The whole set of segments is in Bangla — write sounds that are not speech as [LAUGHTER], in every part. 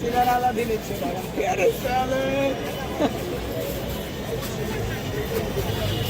Sila na nala dinig sila ng PRS. [LAUGHS]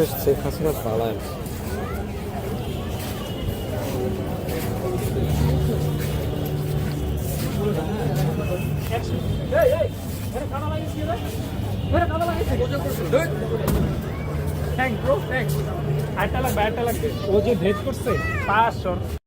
বলতে শেখ হাসিনা পালায় ও যে ভেজ করছে পাঁচশো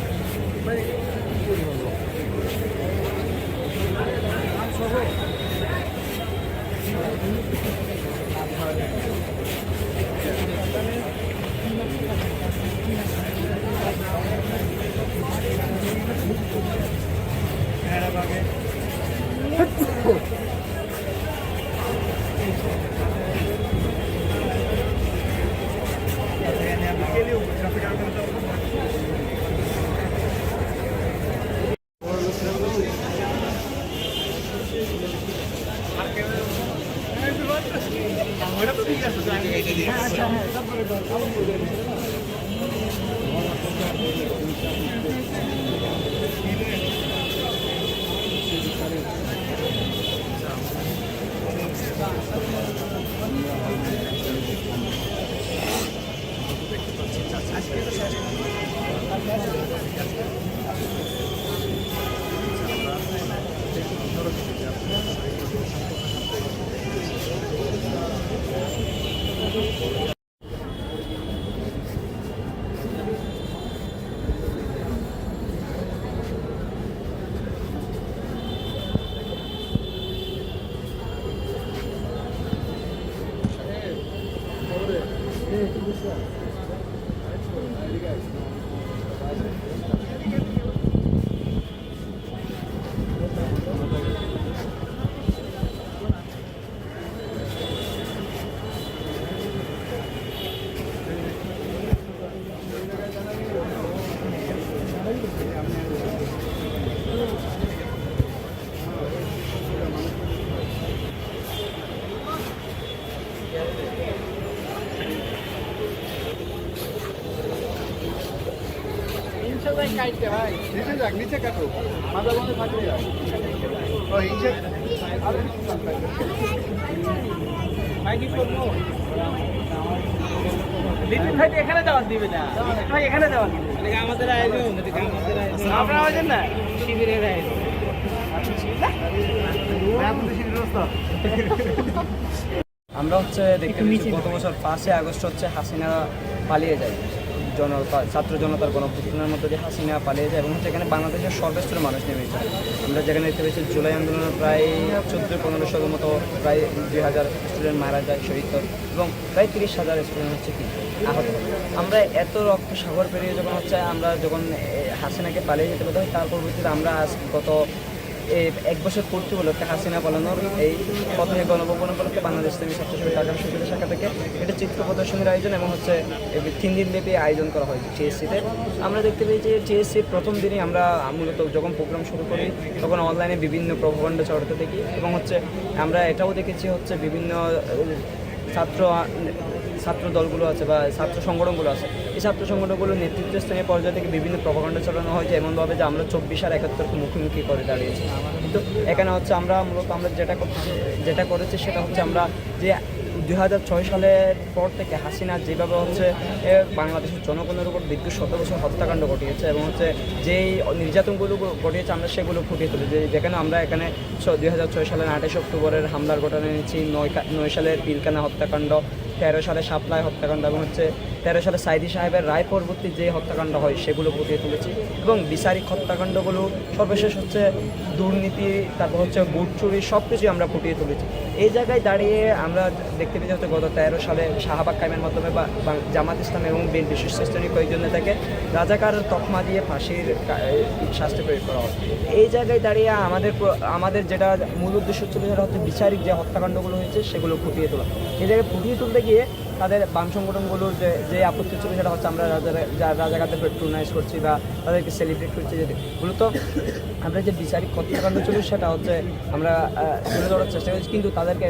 time. বুঝছেন নিচে যাক নিচে কাটো। মাথা বন্ধ থাকলে ও নিচে। আরে মাইকি করব? লিটন ভাই এখানে দাওয়াত দিবে না। ভাই এখানে দাওয়াত দিবে। আমাদের আয়োজন আমাদের আয়োজন। আপনার আয়োজন না? শিবিরের আয়োজন। আমরা হচ্ছে দেখতে গত বছর পাঁচই আগস্ট হচ্ছে হাসিনা পালিয়ে যায়। জনতা, ছাত্র জনতার গণভ্যুত্থানের মধ্যে দিয়ে হাসিনা পালিয়ে যায় এবং এখানে বাংলাদেশের সর্বস্তরের মানুষ নেমেছে আমরা যেখানে দেখতে পেয়েছি, জুলাই আন্দোলনে প্রায় চোদ্দ পনেরোশোর মতো, প্রায় দুই হাজার স্টুডেন্ট মারা যায় শহীদ এবং প্রায় তিরিশ হাজার স্টুডেন্ট হচ্ছে কি, আহত আমরা এত রক্ত সাগর পেরিয়ে যখন হচ্ছে, আমরা যখন হাসিনাকে পালিয়ে যেতে পারি তার পরবর্তীতে আমরা আজ গত এক বছর পূর্তি উপলক্ষে হাসিনা পালানোর এই প্রথমে গণভবন উপলক্ষে বাংলাদেশ থেকে সমিতি ঢাকা বিশ্ববিদ্যালয় শাখা থেকে এটা চিত্র প্রদর্শনীর আয়োজন এবং হচ্ছে তিন দিন ব্যাপী আয়োজন করা হয় টিএসসিতে। আমরা দেখতে পাই যে টিএসসির প্রথম দিনই আমরা মূলত যখন প্রোগ্রাম শুরু করি, তখন অনলাইনে বিভিন্ন প্রভাকাণ্ড ছড়াতে দেখি এবং হচ্ছে আমরা এটাও দেখেছি হচ্ছে বিভিন্ন ছাত্র ছাত্র দলগুলো আছে বা ছাত্র সংগঠনগুলো আছে ছাত্র সংগঠনগুলোর নেতৃত্বস্থানীয় পর্যায় থেকে বিভিন্ন প্রভাকাণ্ড চালানো হয়েছে এমনভাবে যে আমরা চব্বিশ আর একাত্তরকে মুখোমুখি করে দাঁড়িয়েছি। কিন্তু এখানে হচ্ছে আমরা মূলত আমরা যেটা করতেছি যেটা করেছি সেটা হচ্ছে আমরা যে দুই হাজার ছয় সালের পর থেকে হাসিনা যেভাবে হচ্ছে বাংলাদেশের জনগণের উপর বিদ্যুৎ শত বছর হত্যাকাণ্ড ঘটিয়েছে এবং হচ্ছে যেই নির্যাতনগুলো ঘটিয়েছে আমরা সেগুলো ফুটিয়ে তুলি যে যেখানে আমরা এখানে দুই হাজার ছয় সালের আঠাশ অক্টোবরের হামলার ঘটনা নিয়েছি নয় নয় সালের পিলকানা হত্যাকাণ্ড তেরো সালে সাপ্লাই হত্যাকাণ্ড এবং হচ্ছে তেরো সালে সাইদি সাহেবের রায় পরবর্তী যে হত্যাকাণ্ড হয় সেগুলো ফুটিয়ে তুলেছি এবং বিচারিক হত্যাকাণ্ডগুলো সর্বশেষ হচ্ছে দুর্নীতি, তারপর হচ্ছে বুট চুরি সব কিছুই আমরা ফুটিয়ে তুলেছি। এই জায়গায় দাঁড়িয়ে আমরা দেখতে পেয়েছি হচ্ছে গত তেরো সালে শাহবাগ কায়েমের মাধ্যমে বা জামাত ইসলাম এবং বিএনপি শীর্ষস্থানীয় কয়েকজন নেতাকে রাজাকার তকমা দিয়ে ফাঁসির শাস্তি প্রয়োগ করা হয়। এই জায়গায় দাঁড়িয়ে আমাদের আমাদের যেটা মূল উদ্দেশ্য ছিল সেটা হচ্ছে বিচারিক যে হত্যাকাণ্ডগুলো হয়েছে সেগুলো ফুটিয়ে তোলা। এই জায়গায় ফুটিয়ে তুলতে গিয়ে porque তাদের বাম সংগঠনগুলোর যে যে আপত্তি ছিল সেটা হচ্ছে আমরা রাজা রাজাঘাটে পেট্রোনাইজ করছি বা তাদেরকে সেলিব্রেট করছি যে, মূলত আমরা যে বিচারিক হত্যাকাণ্ড ছিল সেটা হচ্ছে আমরা তুলে ধরার চেষ্টা করছি। কিন্তু তাদেরকে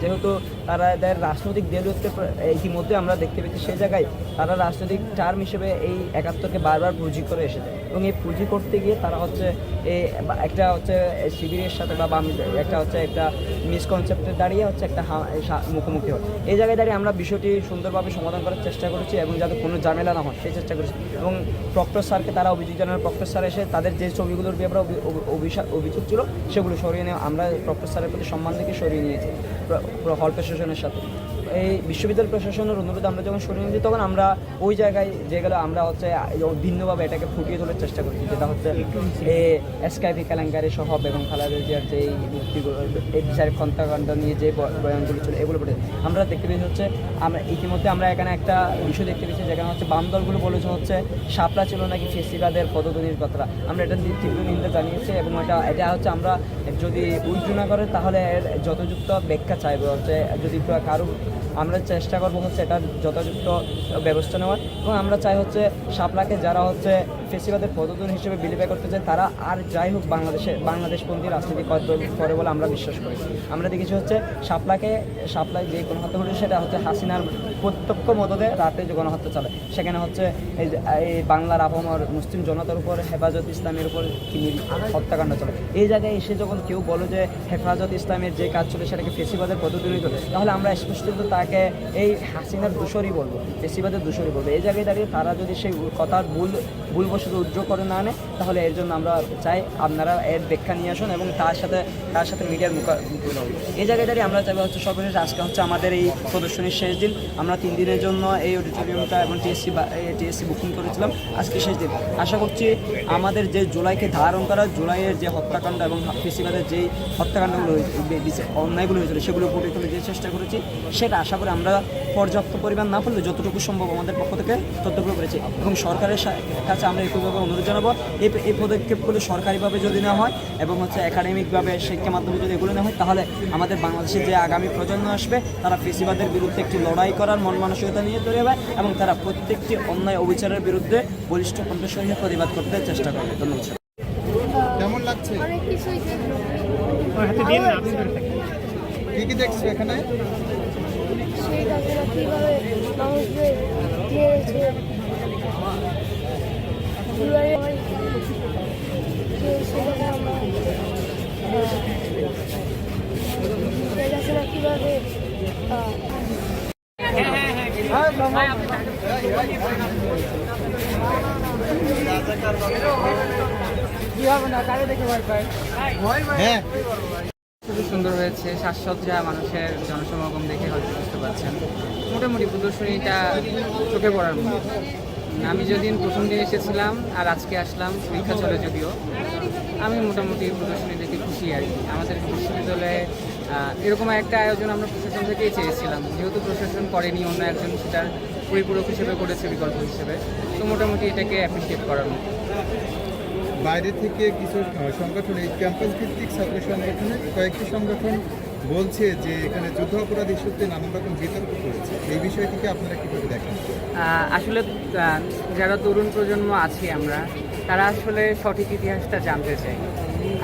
যেহেতু তারা এদের রাজনৈতিক দেলুতকে ইতিমধ্যে আমরা দেখতে পেয়েছি সেই জায়গায় তারা রাজনৈতিক টার্ম হিসেবে এই একাত্তরকে বারবার পুঁজি করে এসেছে। এবং এই পুঁজি করতে গিয়ে তারা হচ্ছে এই একটা হচ্ছে শিবিরের সাথে বা বাম, একটা হচ্ছে একটা মিসকনসেপ্টে দাঁড়িয়ে হচ্ছে একটা মুখোমুখি হয়। এই জায়গায় দাঁড়িয়ে আমরা বিষয়টি সুন্দরভাবে সমাধান করার চেষ্টা করেছি এবং যাতে কোনো ঝামেলা না হয়, সেই চেষ্টা করেছি। এবং প্রক্টর স্যারকে তারা অভিযোগ জানার প্রক্টর স্যার এসে তাদের যে ছবিগুলোর ব্যাপারে অভিযোগ ছিল, সেগুলো সরিয়ে নিয়ে আমরা প্রক্টর স্যারের প্রতি সম্মান থেকে সরিয়ে নিয়েছি হল প্রশাসনের সাথে। এই বিশ্ববিদ্যালয় প্রশাসনের অনুরোধ আমরা যখন সরিয়ে নিয়েছি তখন আমরা ওই জায়গায় যেগুলো আমরা হচ্ছে ভিন্নভাবে এটাকে ফুটিয়ে তোলার চেষ্টা করছি। যেটা হচ্ছে এই এসকাইপি কেলেঙ্কারি সহ বেগম খালেদা জিয়ার যে এই মুক্তিগুলো এই বিচারিক হত্যাকাণ্ড নিয়ে যে বয়ানগুলো ছিল, এগুলো পড়ে আমরা দেখতে পেয়েছি হচ্ছে, আমরা ইতিমধ্যে আমরা এখানে একটা বিষয় দেখতে পেয়েছি, যেখানে হচ্ছে বাম দলগুলো বলেছে হচ্ছে শাপলা ছিল নাকি ফেসিবাদের পদধ্বনির কথা। আমরা এটা তীব্র নিন্দা জানিয়েছি এবং এটা এটা হচ্ছে আমরা যদি উইথড্র না করে, তাহলে এর যথযুক্ত ব্যাখ্যা চাইব, হচ্ছে যদি কারও আমরা চেষ্টা করব হচ্ছে এটার যথাযথ ব্যবস্থা নেওয়ার। এবং আমরা চাই হচ্ছে সাপলাকে যারা হচ্ছে ফেসিবাদের পদতন হিসেবে বিলিপে করতে চায়, তারা আর যাই হোক বাংলাদেশে, বাংলাদেশপন্থী রাজনীতি কর- বলে আমরা বিশ্বাস করি। আমরা দেখেছি হচ্ছে সাপলাকে শাপলায় যে গণহত্যা ঘটেছে, সেটা হচ্ছে হাসিনার প্রত্যক্ষ মদতে রাতে যে গণহত্যা চলে, সেখানে হচ্ছে এই এই বাংলার আবহাওয়ার মুসলিম জনতার উপর হেফাজত ইসলামের উপর হত্যাকাণ্ড চলে এই জায়গায় এসে যখন কেউ বলে যে হেফাজত ইসলামের যে কাজ চলে, সেটাকে ফেসিবাদের পদতুলি করে তাহলে আমরা স্পষ্টত তাকে এই হাসিনার দূষরই বলব, ফেসিবাদের দূষরই বলব এই জায়গায় দাঁড়িয়ে তারা যদি সেই কথার ভুল, ভুলবশত উজ্জ্ব করে না আনে, তাহলে এর জন্য আমরা চাই আপনারা এর ব্যাখ্যা নিয়ে আসুন এবং তার সাথে তার সাথে মিডিয়ার হন। এই জায়গায় দাঁড়িয়ে আমরা চাইব হচ্ছে সর্বশেষ আজকে হচ্ছে আমাদের এই প্রদর্শনীর শেষ দিন আমরা তিন দিনের জন্য এই অডিটোরিয়ামটা এবং টিএসসি টিএসসি বুকিং করেছিলাম। আজকে শেষ দিন। আশা করছি আমাদের যে জুলাইকে ধারণ করা জুলাইয়ের যে হত্যাকাণ্ড এবং ফেসিবাদের যেই হত্যাকাণ্ডগুলো হয়েছে, অন্যায়গুলো হয়েছিল সেগুলো ফুটে তুলে যে চেষ্টা করেছি। সেটা আশা করি আমরা পর্যাপ্ত পরিমাণ না পড়লে যতটুকু সম্ভব আমাদের পক্ষ থেকে ততটুকু করেছি এবং সরকারের কাছে আমরা একইভাবে অনুরোধ জানাব এই এই পদক্ষেপগুলো সরকারিভাবে যদি না হয় এবং হচ্ছে একাডেমিকভাবে শিক্ষা মাধ্যমে যদি এগুলো না হয় তাহলে আমাদের বাংলাদেশের যে আগামী প্রজন্ম আসবে তারা ফেসিবাদের বিরুদ্ধে একটি লড়াই করার মন মানসিকতা নিয়ে তৈরি হবে এবং তারা প্রত্যেকটি অন্যায় অবিচারের বিরুদ্ধে বলিষ্ঠ কণ্ঠস্বর নিয়ে প্রতিবাদ করতে চেষ্টা করবে। ধন্যবাদ স্যার। কেমন লাগছে? অনেক কিছুই দেখলাম। ওর হাতে দিন না আপনি ধরে থাকেন। কি কি দেখছ এখানে? সেই ঘটনা কীভাবে খুবই সুন্দর হয়েছে, সাজসজ্জা, মানুষের জনসমাগম দেখে হয়তো বুঝতে পারছেন। মোটামুটি প্রদর্শনীটা চোখে পড়ার মতো। আমি যেদিন প্রথম দিন এসেছিলাম আর আজকে আসলাম, পরীক্ষা চলে যদিও, আমি মোটামুটি প্রদর্শনী দেখে খুশি আর কি। আমাদের বিশ্ববিদ্যালয়ে এরকম একটা আয়োজন আমরা প্রশাসন থেকেই চেয়েছিলাম। যেহেতু প্রশাসন করেনি অন্য একজন সেটার পরিপূরক হিসেবে করেছে বিকল্প হিসেবে। তো মোটামুটি এটাকে অ্যাপ্রিসিয়েট করার মতো বাইরে থেকে কিছু সংগঠন এই ক্যাম্পাস ভিত্তিক ছাত্র সংগঠনের কয়েকটি সংগঠন বলছে যে এখানে যুদ্ধ অপরাধ ইস্যুতে নানান রকম বিতর্ক করেছে। এই বিষয়টিকে আপনারা কীভাবে দেখেন? আসলে যারা তরুণ প্রজন্ম আছি আমরা তারা আসলে সঠিক ইতিহাসটা জানতে চাই।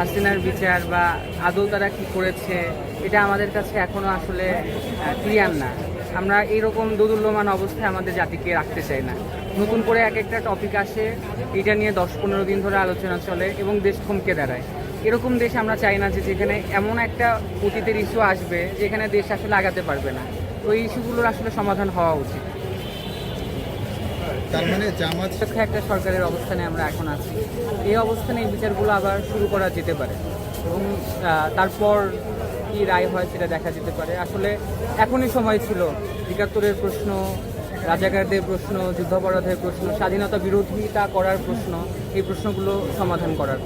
হাসিনার বিচার বা আদৌ তারা কি করেছে, এটা আমাদের কাছে এখনও আসলে ক্লিয়ার না। আমরা এইরকম দোদুল্যমান অবস্থায় আমাদের জাতিকে রাখতে চাই না। নতুন করে এক একটা টপিক আসে, এটা নিয়ে দশ পনেরো দিন ধরে আলোচনা চলে এবং দেশ থমকে দাঁড়ায়। এরকম দেশ আমরা চাই না যে যেখানে এমন একটা অতীতের ইস্যু আসবে যেখানে দেশ আসলে আগাতে পারবে না। তো এই ইস্যুগুলোর আসলে সমাধান হওয়া উচিত। তার মানে জামাত একটা সরকারের অবস্থানে আমরা এখন আছি। এই অবস্থানে এই বিচারগুলো আবার শুরু করা যেতে পারে এবং তারপর কি রায় হয় সেটা দেখা যেতে পারে। আসলে এখনই সময় ছিল। একাত্তরের প্রশ্ন, রাজাকারদের প্রশ্ন, যুদ্ধাপরাধের প্রশ্ন, স্বাধীনতা বিরোধিতা করার প্রশ্ন, এই প্রশ্নগুলো সমাধান করার।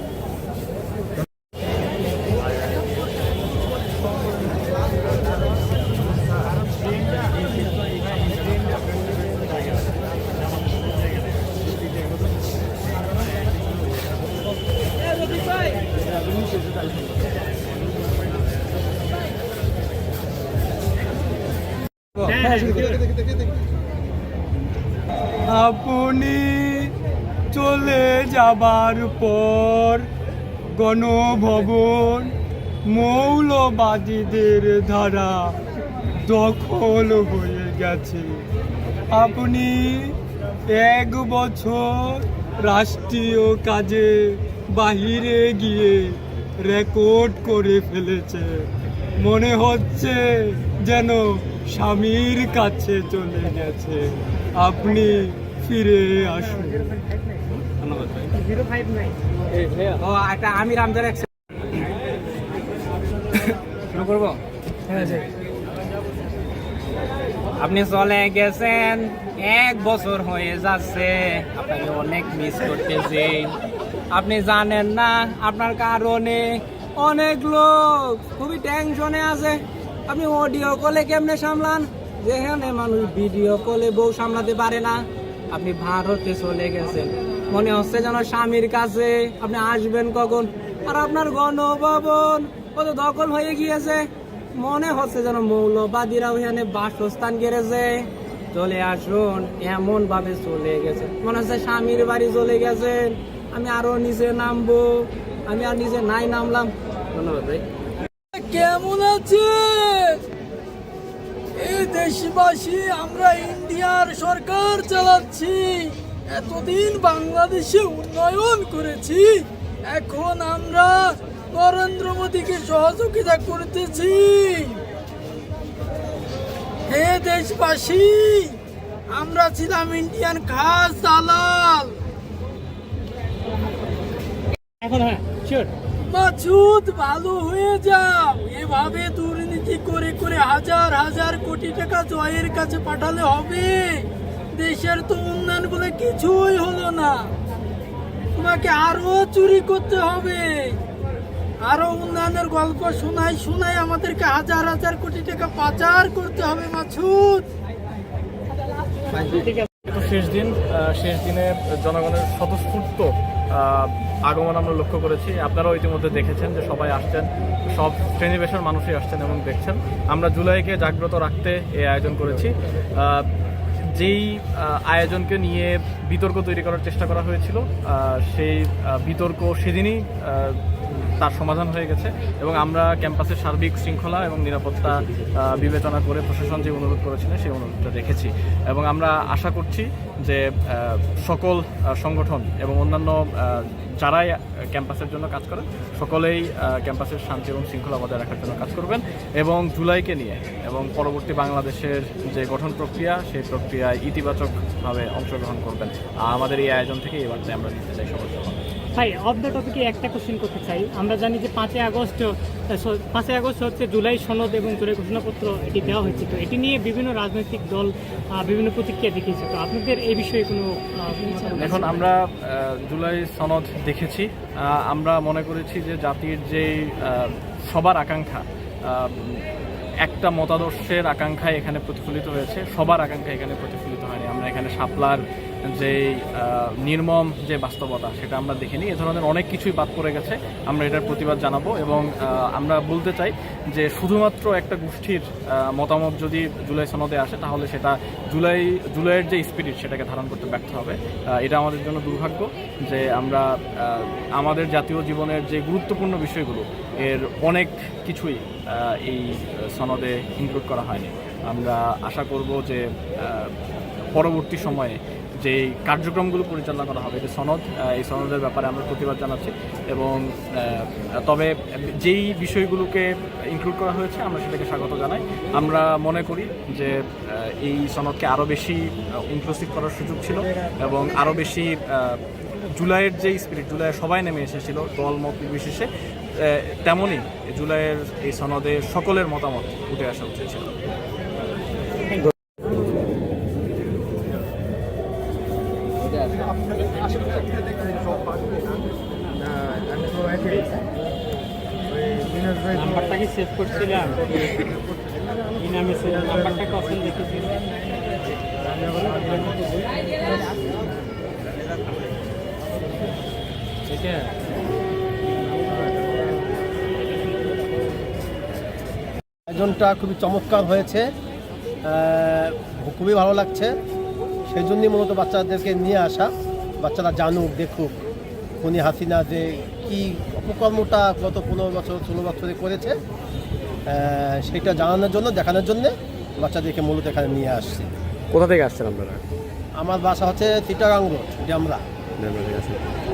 যাবার পর গণভবন মৌলবাদীদের দ্বারা দখল হয়ে গেছে। আপনি এক বছর রাষ্ট্রীয় কাজে বাহিরে গিয়ে রেকর্ড করে ফেলেছে মনে হচ্ছে যেন স্বামীর কাছে চলে গেছে। আপনি ফিরে আসুন। ও একটা এক শুরু করব? আপনি চলে গেছেন এক বছর হয়ে যাচ্ছে। আপনাকে অনেক মিস করতেছি। আপনি জানেন না আপনার কারণে অনেক লোক খুবই টেনশনে আছে। আপনি অডিও কলে কেমনে সামলান? যেখানে মানুষ ভিডিও কলে বউ সামলাতে পারে না। আপনি ভারতে চলে গেছেন। মনে হচ্ছে যেন স্বামীর কাছে আপনি আসবেন কখন? আর আপনার গণভবন কত দখল হয়ে গিয়েছে। মনে হচ্ছে যেন মৌলবাদীরা ওখানে বাসস্থান গেড়েছে। চলে আসুন এমন ভাবে চলে গেছে। মনে হচ্ছে স্বামীর বাড়ি চলে গেছেন। আমি আরও নিচে নামবো। আমি আর নিচে নাই নামলাম। ধন্যবাদ ভাই। কেমন আছে এই দেশবাসী, আমরা ইন্ডিয়ার সরকার চালাচ্ছি। এতদিন বাংলাদেশে উন্নয়ন করেছি। এখন আমরা নরেন্দ্র মোদীকে সহযোগিতা করতেছি। হে দেশবাসী, আমরা ছিলাম ইন্ডিয়ান খাস দালাল। মাছুদ, ভালো হয়ে যাও। এভাবে দুর্নীতি করে করে হাজার হাজার কোটি টাকা জয়ের কাছে পাঠালে হবে। দেশের তো উন্নয়ন বলে কিছুই হলো না। তোমাকে আরও চুরি করতে হবে। আরও উন্নয়নের গল্প শোনাই শোনাই আমাদেরকে হাজার হাজার কোটি টাকা পাচার করতে হবে, মাছুদ। শেষ দিন শেষ দিনে জনগণের স্বতঃস্ফূর্ত আগমন আমরা লক্ষ্য করেছি। আপনারাও ইতিমধ্যে দেখেছেন যে সবাই আসছেন। সব শ্রেণি পেশার মানুষই আসছেন এবং দেখছেন। আমরা জুলাইকে জাগ্রত রাখতে এই আয়োজন করেছি। যেই আয়োজনকে নিয়ে বিতর্ক তৈরি করার চেষ্টা করা হয়েছিল সেই বিতর্ক সেদিনই তার সমাধান হয়ে গেছে এবং আমরা ক্যাম্পাসের সার্বিক শৃঙ্খলা এবং নিরাপত্তা বিবেচনা করে প্রশাসন যে অনুরোধ করেছিলেন সেই অনুরোধটা রেখেছি। এবং আমরা আশা করছি যে সকল সংগঠন এবং অন্যান্য যারাই ক্যাম্পাসের জন্য কাজ করেন, সকলেই ক্যাম্পাসের শান্তি এবং শৃঙ্খলা বজায় রাখার জন্য কাজ করবেন এবং জুলাইকে নিয়ে এবং পরবর্তী বাংলাদেশের যে গঠন প্রক্রিয়া, সেই প্রক্রিয়ায় ইতিবাচকভাবে অংশগ্রহণ করবেন। আমাদের এই আয়োজন থেকে এই বার্তায় আমরা দিতে চাই সবার ভাই অফ দ্য টপিকে একটা কোশ্চেন করতে চাই। আমরা জানি যে পাঁচই আগস্ট পাঁচই আগস্ট হচ্ছে জুলাই সনদ এবং জুলাই ঘোষণাপত্র এটি দেওয়া হয়েছে। তো এটি নিয়ে বিভিন্ন রাজনৈতিক দল বিভিন্ন প্রতিক্রিয়া দেখিয়েছে। তো আপনাদের এই বিষয়ে কোনো এখন আমরা জুলাই সনদ দেখেছি। আমরা মনে করেছি যে জাতির যে সবার আকাঙ্ক্ষা একটা মতাদর্শের আকাঙ্ক্ষা এখানে প্রতিফলিত হয়েছে। সবার আকাঙ্ক্ষা এখানে প্রতিফলিত হয়নি। আমরা এখানে শাপলার যে নির্মম যে বাস্তবতা, সেটা আমরা দেখিনি। এ ধরনের অনেক কিছুই বাদ পড়ে গেছে। আমরা এটার প্রতিবাদ জানাব এবং আমরা বলতে চাই যে, শুধুমাত্র একটা গোষ্ঠীর মতামত যদি জুলাই সনদে আসে, তাহলে সেটা জুলাই, জুলাইয়ের যে স্পিরিট সেটাকে ধারণ করতে ব্যর্থ হবে। এটা আমাদের জন্য দুর্ভাগ্য যে আমরা আমাদের জাতীয় জীবনের যে গুরুত্বপূর্ণ বিষয়গুলো, এর অনেক কিছুই এই সনদে ইনক্লুড করা হয়নি। আমরা আশা করব যে পরবর্তী সময়ে যে কার্যক্রমগুলো পরিচালনা করা হবে, যে সনদ এই সনদের ব্যাপারে আমরা প্রতিবাদ জানাচ্ছি এবং তবে যেই বিষয়গুলোকে ইনক্লুড করা হয়েছে আমরা সেটাকে স্বাগত জানাই। আমরা মনে করি যে এই সনদকে আরও বেশি ইনক্লুসিভ করার সুযোগ ছিল এবং আরও বেশি জুলাইয়ের যে স্পিরিট জুলাইয়ের সবাই নেমে এসেছিল দল, মত নির্বিশেষে তেমনই জুলাইয়ের এই সনদে সকলের মতামত উঠে আসা উচিত ছিল। নাম্বারটা কি সেভ করছিলাম? নামে নাম্বারটা কখন আয়োজনটা খুবই চমৎকার হয়েছে। খুবই ভালো লাগছে। সেই জন্যই মূলত বাচ্চাদেরকে নিয়ে আসা। বাচ্চারা জানুক দেখুক উনি হাসিনা যে কি অপকর্মটা গত পনেরো বছর ষোলো বছরে করেছে সেটা জানানোর জন্য দেখানোর জন্য বাচ্চাদেরকে মূলত এখানে নিয়ে আসছি। কোথা থেকে আসছেন আপনারা? আমার বাসা হচ্ছে চিটাগাং রোড ডেমরা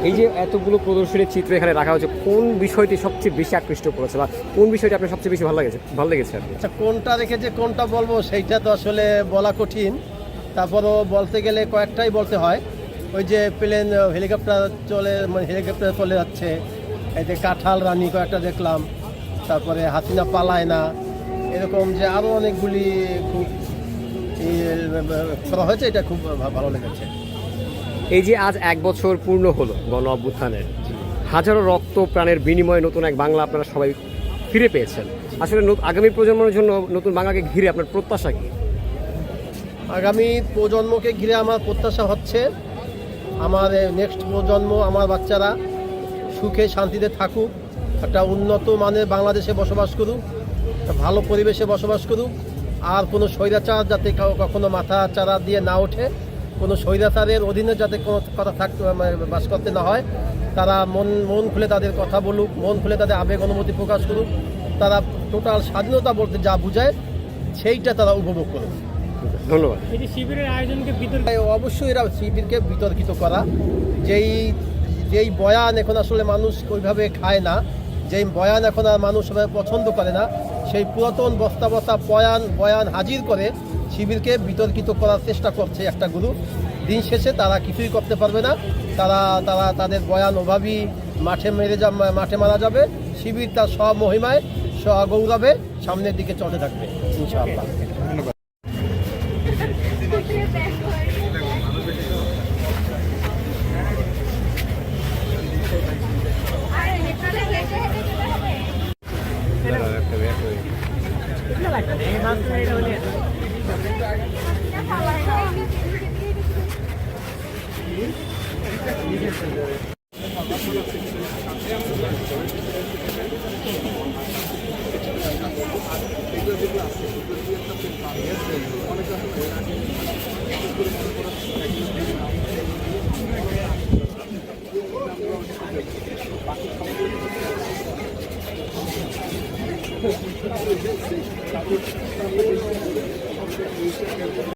এই যে এতগুলো প্রদর্শনীর চিত্র এখানে রাখা হয়েছে কোন বিষয়টি সবচেয়ে বেশি আকৃষ্ট করেছে বা কোন বিষয়টি আপনার সবচেয়ে বেশি ভালো লেগেছে ভালো লেগেছে আচ্ছা কোনটা রেখে যে কোনটা বলব সেইটা তো আসলে বলা কঠিন। তারপরও বলতে গেলে কয়েকটাই বলতে হয়। ওই যে প্লেন হেলিকপ্টার চলে মানে হেলিকপ্টার চলে যাচ্ছে। এই যে কাঁঠাল রানী কয়েকটা দেখলাম। তারপরে হাসিনা পালায় না। এরকম যে আরও অনেকগুলি খুব করা হয়েছে এটা খুব ভালো লেগেছে। এই যে আজ এক বছর পূর্ণ হলো গণ অভ্যুত্থানের হাজারো রক্ত প্রাণের বিনিময়ে নতুন এক বাংলা আপনারা সবাই ফিরে পেয়েছেন। আসলে আগামী প্রজন্মের জন্য নতুন বাংলাকে ঘিরে আপনার প্রত্যাশা কি? আগামী প্রজন্মকে ঘিরে আমার প্রত্যাশা হচ্ছে আমার নেক্সট প্রজন্ম, আমার বাচ্চারা সুখে, শান্তিতে থাকুক, একটা উন্নত মানের বাংলাদেশে বসবাস করুক ভালো পরিবেশে বসবাস করুক, আর কোনো স্বৈরাচার যাতে কখনো মাথা চারা দিয়ে না ওঠে, কোনো স্বৈরাচারের অধীনে যাতে কোনো কথা থাকতে মানে বাস করতে না হয়, তারা মন মন খুলে তাদের কথা বলুক, মন খুলে তাদের আবেগ অনুভূতি প্রকাশ করুক, তারা টোটাল স্বাধীনতা বলতে যা বুঝায়, সেইটা তারা উপভোগ করুক। ধন্যবাদ। শিবিরের আয়োজনকে অবশ্যই এরা শিবিরকে বিতর্কিত করা। যেই যেই বয়ান এখন আসলে মানুষ ওইভাবে খায় না যেই বয়ান এখন আর মানুষ সবাই পছন্দ করে না সেই পুরাতন বস্তা বস্তা বয়ান বয়ান হাজির করে শিবিরকে বিতর্কিত করার চেষ্টা করছে একটা গ্রুপ দিন শেষে তারা কিছুই করতে পারবে না। তারা তারা তাদের বয়ান অভাবী মাঠে মেরে যা মাঠে মারা যাবে। শিবির তার সব মহিমায় গৌরবে সামনের দিকে চলতে থাকবে ইনশাআল্লাহ। ধন্যবাদ।